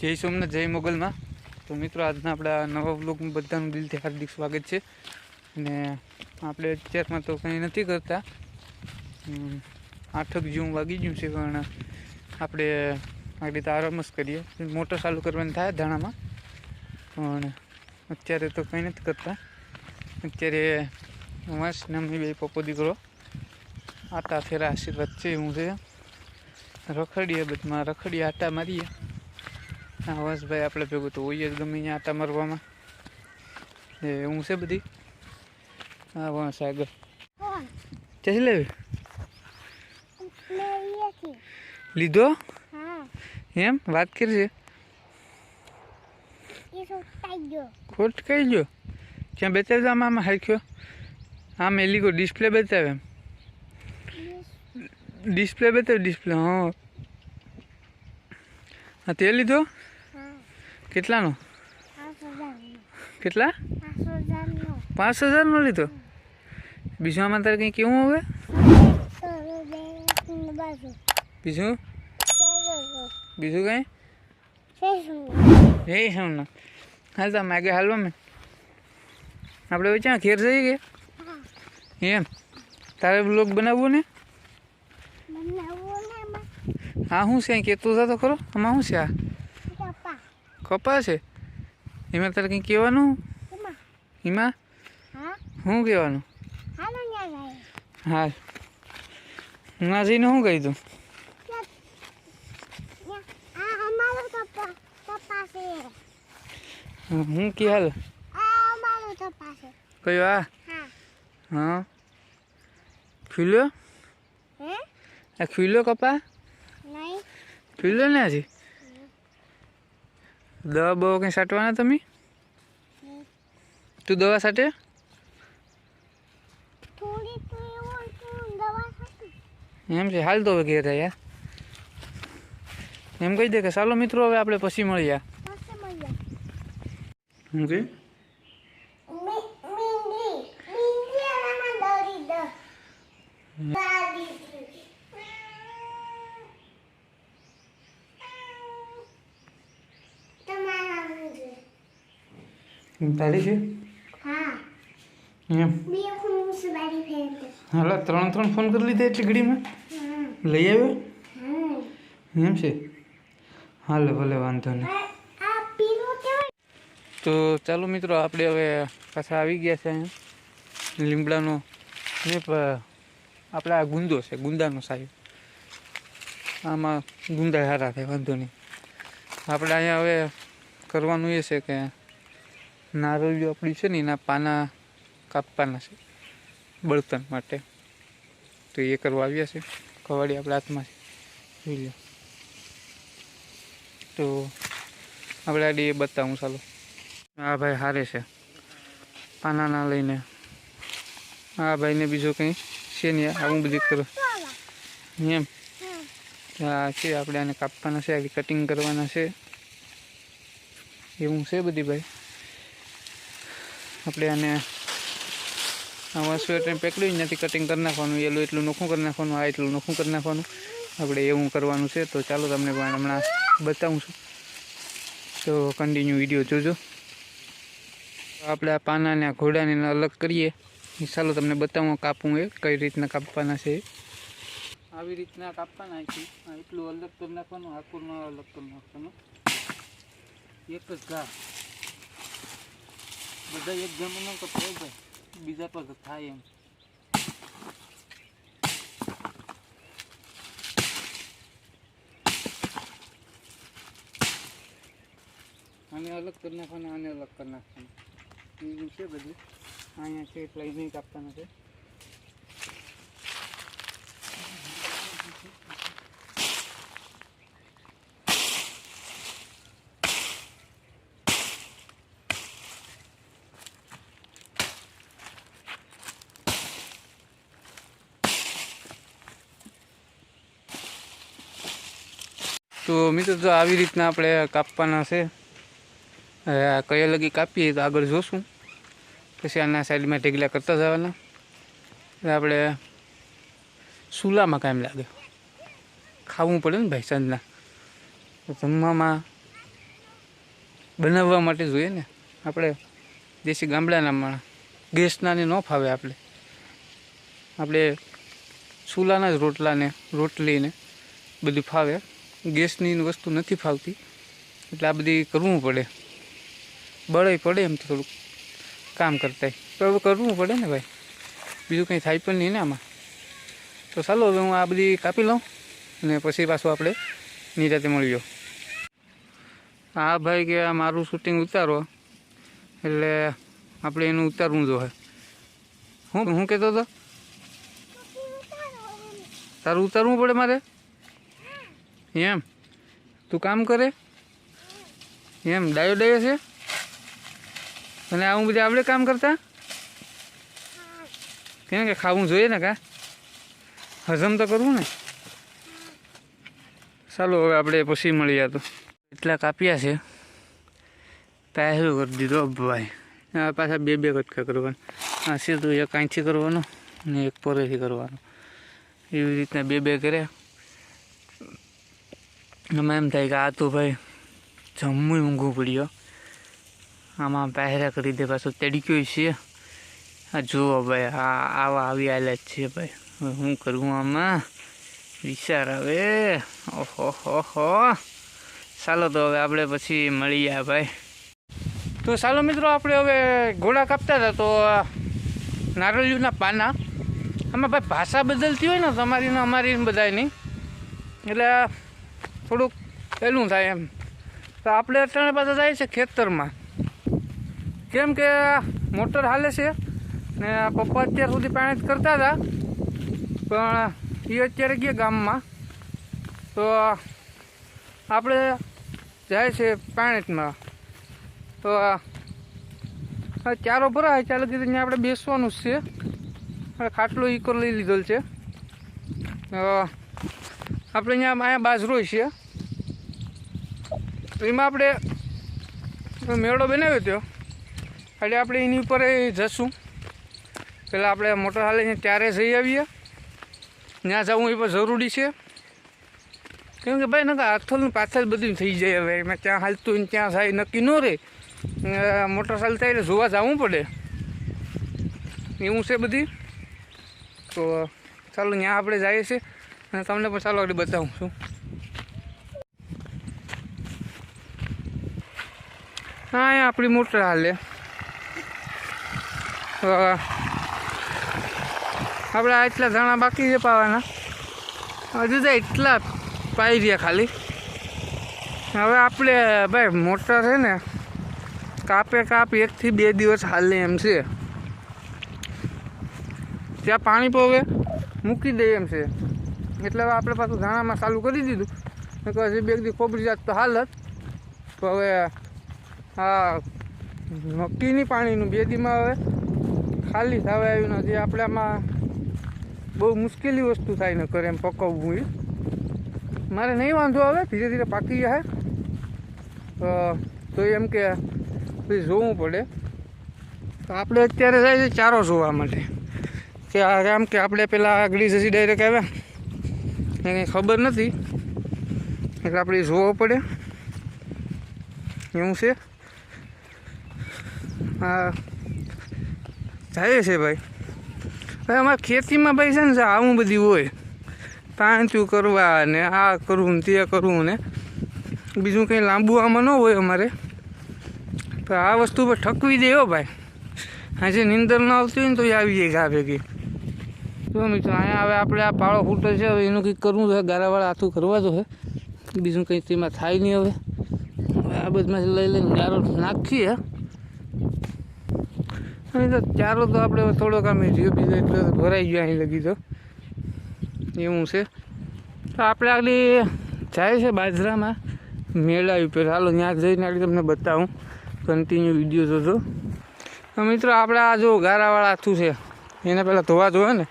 જય સોમનાથ, જય મોગલમાં. તો મિત્રો, આજના આપણા નવા બ્લોગમાં બધાનું દિલથી હાર્દિક સ્વાગત છે. અને આપણે અત્યારમાં તો કંઈ નથી કરતા. આઠક જેવું વાગી ગયું છે, પણ આપણે આ રીતે આરામ જ કરીએ. મોટર ચાલુ કરવાની થાય ધાણામાં, પણ અત્યારે તો કંઈ નથી કરતા. અત્યારે વાંસ નામની બે પપ્પો દીકરો, આટા ફેરા આશીર્વાદ છે હું છે. રખડીએ બધમાં, રખડીએ, આટા મારીએ. હવસભાઈ આપણે ભેગું તો હોઈએ જ ગમે ત્યાં આટા મારવામાં. એ હું છે બધી? હા વાંસ આગળ ચેસી લેવી? લીધો? એમ? વાત કરી છે ખોટ કહી ગયો. ક્યાં બતાવી દો આમાં? આમાં હાખ્યો આમ એલી કો ડિસ્પ્લે બતાવે એમ. ડિસ્પ્લે બતાવે ડિસ્પ્લે હા. હા તે લીધો? કેટલાનો? કેટલા? પાંચ હજારનો પાંચ હજારનો લીધો. બીજું આમાં તારે કંઈ કેવું હવે? બાજુ? બીજું કંઈ? હે ના હાલ તો માગે હાલવા મેં. આપણે વચ્ચે ખેર થઈ ગયા એમ. તારે બ્લોગ બનાવવું ને? હા શું છે કહેતું હતા તો ખરો. આમાં શું છે આ? કપા છે એમાં તારે કંઈ કહેવાનું? એમાં. શું કહેવાનું? હા હું આ જઈને શું કહી છે હું કે હાલ. કયો આ? હા. ખુલ્યો આ ખુલ્યો કપા? ખુલ્યો ને હજી? દવા બવા કંઈ સાટવાના તમે? તું દવા ખાતી એમ છે હાલ તો હવે ઘેર યાર એમ કહી દે કે ચાલો મિત્રો હવે આપણે પછી મળ્યા શું કે? મિંદી મિંદી આમાં દોરી દો દાદી તમારા મિંદી તારી છે હા. એમ. હાલો ત્રણ ત્રણ ફોન કરી લીધા એટલી ઘડીમાં? લઈ આવ્યો? એમ છે? હાલે ભલે વાંધો નહીં. તો ચાલો મિત્રો આપણે હવે પાછા આવી ગયા છે અહીંયા. લીમડાનો ને આપણે આ ગુંદો છે ગુંદાનો સાહેબ. આમાં ગુંદા સારા થાય વાંધો નહીં. આપણે અહીંયા હવે કરવાનું એ છે કે નારળીઓ આપણી છે ને, એના પાના કાપવાના છે, બળતણ માટે. તો એ કરવા આવ્યા છે કવાડી આપણા હાથમાં છે. જોઈ લો. તો આપણે આડી એ બતાવું, ચાલો. આ ભાઈ હારે છે, પાનાના લઈને. આ ભાઈને બીજો કંઈ છે નહીં, આવું બધું કરો. એમ? આ છે આપણે આને કાપવાના છે આવી કટિંગ કરવાના છે. એવું છે બધી ભાઈ? આપણે આને આવા સ્વેટર જ નથી કટિંગ કરી નાખવાનું એલું એટલું નોખું કરી નાખવાનું, આ એટલું નોખું કરી નાખવાનું. આપણે એવું કરવાનું છે, તો ચાલો તમને પણ હમણાં બતાવું છું. તો કન્ટિન્યુ વીડિયો જોજો. આપણે આ પાનાને, આ ઘોડાને અલગ કરીએ. ચાલો તમને બતાવું કાપવું એ કઈ રીતના કાપવાના છે આવી રીતના કાપવાના છે. એટલું અલગ કરી નાખવાનું આકુરમાં અલગ કરી નાખવાનું. એક જ ઘા. બધા એક જમીનો ન કપાય ભાઈ, બીજા પર થાય એમ. આને અલગ કરી નાખવાના આને અલગ કરી નાખવાના એવું છે બધું. અહીંયા છે, એટલે નહીં કાપતા છે તો મિત્રો તો આવી રીતના આપણે કાપવાના છે કયા લગી કાપીએ તો આગળ જોશું. પછી આના સાઈડમાં ઢેગલા કરતા જવાના. એટલે આપણે ચૂલામાં કામ લાગે. ખાવું પડે ને ભાઈ સાંજના. જમવામાં બનાવવા માટે જોઈએ ને. આપણે દેશી ગામડાના માણસ ગેસના ને ન ફાવે આપણે. આપણે ચૂલાના જ રોટલાને, રોટલીને બધું ફાવે. ગેસની વસ્તુ નથી ફાવતી. એટલે આ બધી કરવું પડે. બળે પડે એમ તો થોડુંક કામ કરતા તો હવે કરવું પડે ને ભાઈ. બીજું કંઈ થાય પણ નહીં ને આમાં. તો ચાલો હવે હું આ બધી કાપી લઉં અને પછી પાછું આપણે નિરાતે મળ્યો હા ભાઈ કે આ મારું શૂટિંગ ઉતારો. એટલે આપણે એનું ઉતારવું જોઈએ હું હું કહેતો હતો? તારું ઉતારવું પડે મારે? એમ. તું કામ કરે? એમ ડાયો ડાયો છે? અને આવું બધું આપણે કામ કરતા? કેમ કે ખાવું જોઈએ ને કા? હજમ તો કરવું ને. ચાલો હવે આપણે પછી મળી તો. એટલા કાપ્યા છે. પહેલું કરી દીધો ભાઈ? આ પાછા બે બે કટકા કરવાના. આ સીધું એક આંચી કરવાનો ને એક પોરેથી કરવાનો. એવી રીતના બે બે કર્યા. એમાં એમ થાય કે આ તો ભાઈ જમવું ઊંઘું પડ્યો આમાં પહેરા કરી દે પાછું તડક્યો છે આ જુઓ ભાઈ આ આવા આવી આવેલા જ છે ભાઈ હવે શું કરવું આમાં વિચાર આવે ઓહો હો હો ચાલો તો હવે આપણે પછી મળીએ ભાઈ તો ચાલો મિત્રો આપણે હવે ઘોડા કાપતા હતા તો નારળિયુના પાના આમાં ભાઈ ભાષા બદલતી હોય ને તમારી ને અમારી બધાની એટલે થોડુંક પહેલું થાય એમ. તો આપણે અત્યારે પાછા જાય છે ખેતરમાં. કેમ કે મોટર હાલે છે ને પપ્પા અત્યાર સુધી પાણી જ કરતા હતા, પણ એ અત્યારે ગયા ગામમાં. તો આપણે જાય છે પાણીમાં. તો ચારો ભરાય ચાલો કીધું ત્યાં આપણે બેસવાનું જ છે. ખાટલો ઈકો લઈ લીધેલ છે. આપણે અહીંયા અહીંયા બાજરો છે. એમાં આપણે મેળો બનાવ્યો હતો એટલે આપણે એની ઉપર જશું. પહેલાં આપણે મોટર હાલે ત્યારે જઈ આવીએ. ત્યાં જવું એ પણ જરૂરી છે. કેમ કે ભાઈ નકા હાથોલની પાછળ બધું થઈ જાય હવે. એમાં ત્યાં હાલતું ત્યાં જાય, નક્કી ન રહે. મોટર મોટર થાય એટલે જોવા જવું પડે. એવું છે બધી. તો ચાલો ત્યાં આપણે જઈએ છીએ. અને તમને પણ ચાલો આગળ બતાવું છું. હા અહીંયા આપણી મોટર હાલે. આપણે આ એટલા ધાણા બાકી છે પાવાના. હજુ તો એટલા પાઈ રહ્યા ખાલી. હવે આપણે, ભાઈ, મોટર છે ને, કાપે કાપ એકથી બે દિવસ હાલે એમ છે. ત્યાં પાણી પવે, મૂકી દઈએ એમ છે. એટલે હવે આપણે પાછું ધાણામાં ચાલુ કરી દીધું. હજી બે દી ખોબરી જાત તો હાલત તો હવે આ નક્કીની પાણીનું બે દીમાં હવે ખાલી થવા આવ્યું નથી આપણે આમાં બહુ મુશ્કેલી વસ્તુ થાય ન કરે એમ પકવવું એ. મારે નહીં વાંધો આવે, ધીરે ધીરે પાકી જાય. તો એમ કે પછી જોવું પડે. તો આપણે અત્યારે જાય છે ચારો જોવા માટે. કે આમ કે આપણે પેલા આગળ જશે ડાયરેક્ટ આવ્યા. એને ખબર નથી. એટલે આપણે જોવો પડે. એવું છે. હા જાય છે ભાઈ. હવે અમારે ખેતીમાં ભાઈ છે ને આવું બધી હોય પાંચું કરવા ને આ કરવું ને તે કરવું ને, બીજું કંઈ લાંબુ આમાં ન હોય અમારે. તો આ વસ્તુ પર ઠકવી દે હો ભાઈ. આજે નીંદર ન આવતી હોય ને તો એ આવી જાય ઘા. ભેગી જો મિત્રો, અહીંયા હવે આપણે આ પાળો ફૂટો છે, હવે એનું કંઈક કરવું છે, ગારાવાળા હાથું કરવા જોઈએ બીજું કંઈ તેમાં થાય નહીં હવે. હવે આ બધામાંથી લઈ લઈને ગારો નાખીએ. અને તો ચારો તો આપણે થોડોક આમ રહ્યો બીજો એટલે ભરાઈ ગયો અહીં લગી તો. એવું છે. તો આપણે આગળ જાય છે બાજરામાં. મેળા ઉપર. હાલો, ત્યાં જઈને આગળ તમને બતાવું. કન્ટિન્યુ વીડિયો જોજો. તો મિત્રો, આપણે આ જો ગારાવાળા હાથું છે, એને પહેલાં ધોવા જોઈએ ને,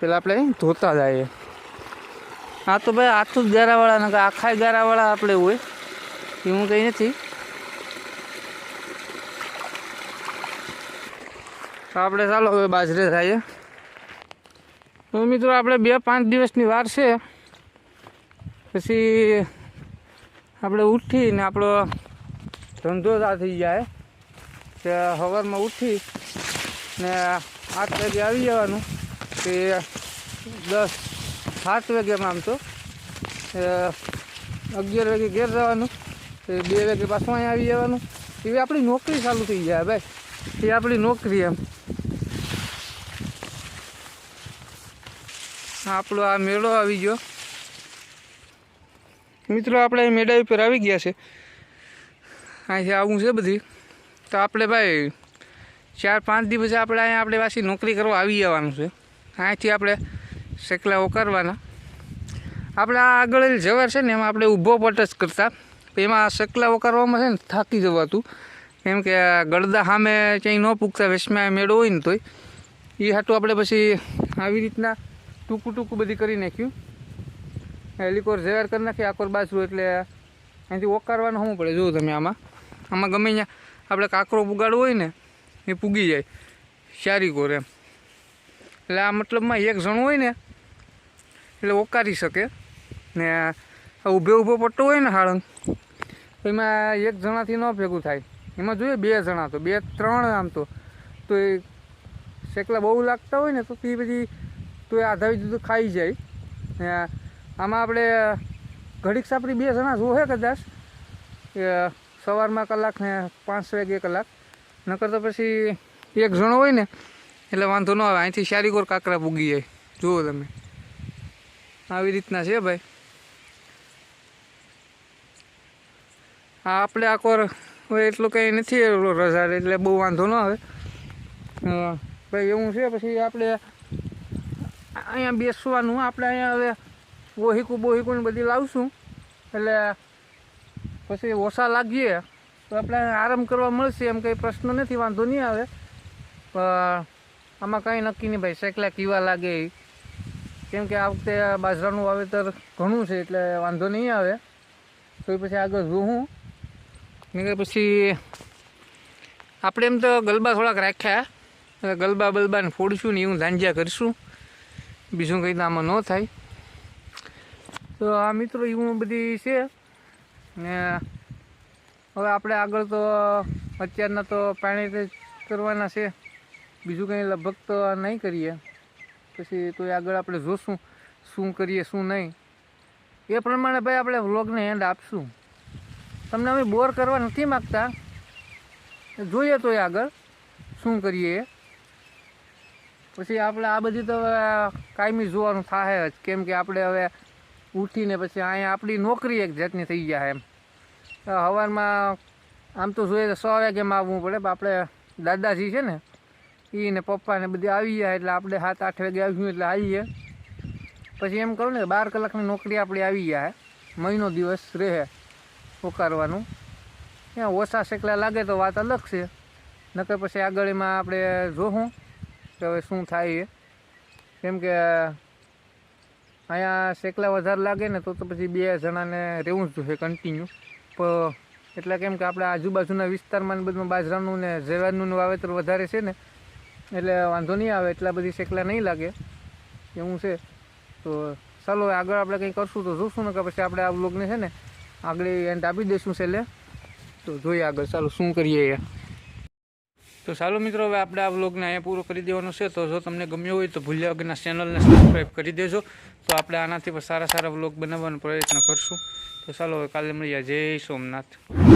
પહેલાં આપણે ધોતા જઈએ. આ તો ભાઈ હાથું જ ગારાવાળા ને આખા ગારાવાળા આપણે હોય. એવું કંઈ નથી. આપણે ચાલો હવે બાજરે થાય તો મિત્રો, આપણે બે પાંચ દિવસની વાર છે. પછી આપણે ઉઠીને આપણો ધંધો થઈ જાય. કે સવારમાં ઉઠી ને આઠ વાગે આવી જવાનું. કે દસ, સાત વાગ્યામાં આમ તો. અગિયાર વાગે ઘેર જવાનું. એ બે વાગે પાછું અહીંયા આવી જવાનું. એવી આપણી નોકરી ચાલુ થઈ જાય ભાઈ. એ આપણી નોકરી એમ. આપણો આ મેળો આવી ગયો. મિત્રો, આપણે મેળા ઉપર આવી ગયા છે. અહીંથી આવું છે બધી. તો આપણે ભાઈ, ચાર પાંચ દિવસે આપણે અહીંયા આપણે પાછી નોકરી કરવા આવી જવાનું છે. અહીંથી આપણે શેકલાઓ કરવાના. આપણે આ આગળ જવાર છે ને, એમાં આપણે ઊભો પટ જ કરતા. એમાં શેકલાઓ કરવામાં છે ને, થાકી જવાતું. કેમ કે ગળદા સામે ક્યાંય ન પૂગતા વેસમાં મેળો હોય ને તોય. એ હાટું આપણે પછી આવી રીતના ટૂંકું ટૂંકું બધી કરી નાખ્યું. હેલિકોર ઝેર કરી નાખી, આકોર બાજુ એટલે અહીંથી ઓકારવાનું શું પડે. જુઓ તમે આમાં. આમાં ગમે ત્યાં આપણે કાંકરો પુગાડવો હોય ને, એ પૂગી જાય. સારી કોર એમ. એટલે આ મતલબમાં એક જણ હોય ને, એટલે ઓકારી શકે. ને આ ઊભે ઊભો પટ્ટો હોય ને હાળંગ એમાં એક જણાથી ન ભેગું થાય. એમાં જોઈએ બે જણા તો, બે ત્રણ આમ તો. એ શેકલા બહુ લાગતા હોય ને, તો એ પછી તો એ આધાવી દીધું ખાઈ જાય. આમાં આપણે ઘડીક સાપડી બે જણા જોહે કદાચ. સવારમાં કલાક ને પાંચ વાગે કલાક. નકર તો પછી એક જણો હોય ને, એટલે વાંધો ન આવે. અહીંથી શારીગોર કાંકરા પૂગી જાય. જુઓ તમે. આવી રીતના છે ભાઈ. હા આપણે આકોર કોર એટલું કંઈ નથી રઝાડ એટલે બહુ વાંધો ન આવે. ભાઈ એવું છે, પછી આપણે અહીંયા બેસવાનું. આપણે અહીંયા હવે બોહીકું બોહીકું બધી લાવશું. એટલે પછી ઓછા લાગીએ. તો આપણે આરામ કરવા મળશે એમ કંઈ પ્રશ્ન નથી, વાંધો નહીં આવે. પણ આમાં કંઈ નક્કી નહીં ભાઈ સેકલા કેવા લાગે કેમ કે આ વખતે બાજરાનું વાવેતર ઘણું છે, એટલે વાંધો નહીં આવે. તો પછી આગળ જોઉં ને પછી આપણે એમ તો ગલબા થોડાક રાખ્યા. ગલબા બલબાને ફોડશું ને એવું ધાંજ્યા કરીશું. બીજું કંઈ આમાં ન થાય. તો આ મિત્રો એવું બધી છે. ને હવે આપણે આગળ તો અત્યારના તો પાણી કરવાના છે. બીજું કંઈ લગભગ તો નહીં કરીએ. પછી તો આગળ આપણે જોશું શું કરીએ, શું નહીં. એ પ્રમાણે ભાઈ આપણે વ્લોગને એન્ડ આપશું. તમને અમે બોર કરવા નથી માગતા. જોઈએ તો આગળ શું કરીએ. એ. પછી આપણે આ બધી તો કાયમી જોવાનું થાય જ. કેમ કે આપણે હવે ઉઠીને પછી અહીંયા આપણી નોકરી એક જાતની થઈ જાય એમ. સવારમાં આમ તો જોઈએ તો સો વાગ્યામાં આવવું પડે આપણે દાદાજી છે ને એ ને પપ્પા ને બધી આવી જાય એટલે આપણે સાત આઠ વાગે આવ્યું એટલે આવીએ. પછી એમ કહું ને બાર કલાકની નોકરી આપણી આવી જાય મહિનો દિવસ રહે પોકારવાનું. ત્યાં ઓછા શેકલા લાગે તો વાત અલગ છે. નકર પછી આગળ એમાં આપણે જોવું કે હવે શું થાય એ? કેમ કે અહીંયા શેકલા વધારે લાગે ને, તો તો પછી બે જણાને રહેવું જ જોઈએ કન્ટિન્યુ પણ એટલે કેમ કે આપણે આજુબાજુના વિસ્તારમાં ને બધું બાજરાનું ને જવારનું વાવેતર વધારે છે ને, એટલે વાંધો નહીં આવે, એટલા બધી શેકલા નહીં લાગે. એવું છે. તો ચાલો આગળ આપણે કંઈ કરશું તો જોશું ને કે પછી આપણે આ બ્લોગને છે ને, આગળ એન્ડ આપી દઈશું છેલ્લે. તો જોઈએ આગળ, ચાલો, શું કરીએ એ તો ચાલો મિત્રો, હવે આપણે આ વ્લોગને અહીંયા પૂરો કરી દેવાનો છે. તો જો તમને ગમ્યો હોય તો ભૂલ્યા વગરના ચેનલને સબસ્ક્રાઈબ કરી દેજો. તો આપણે આનાથી પણ સારા સારા વ્લોગ બનાવવાનો પ્રયત્ન કરશું. તો ચાલો હવે કાલે મળીએ. જય સોમનાથ.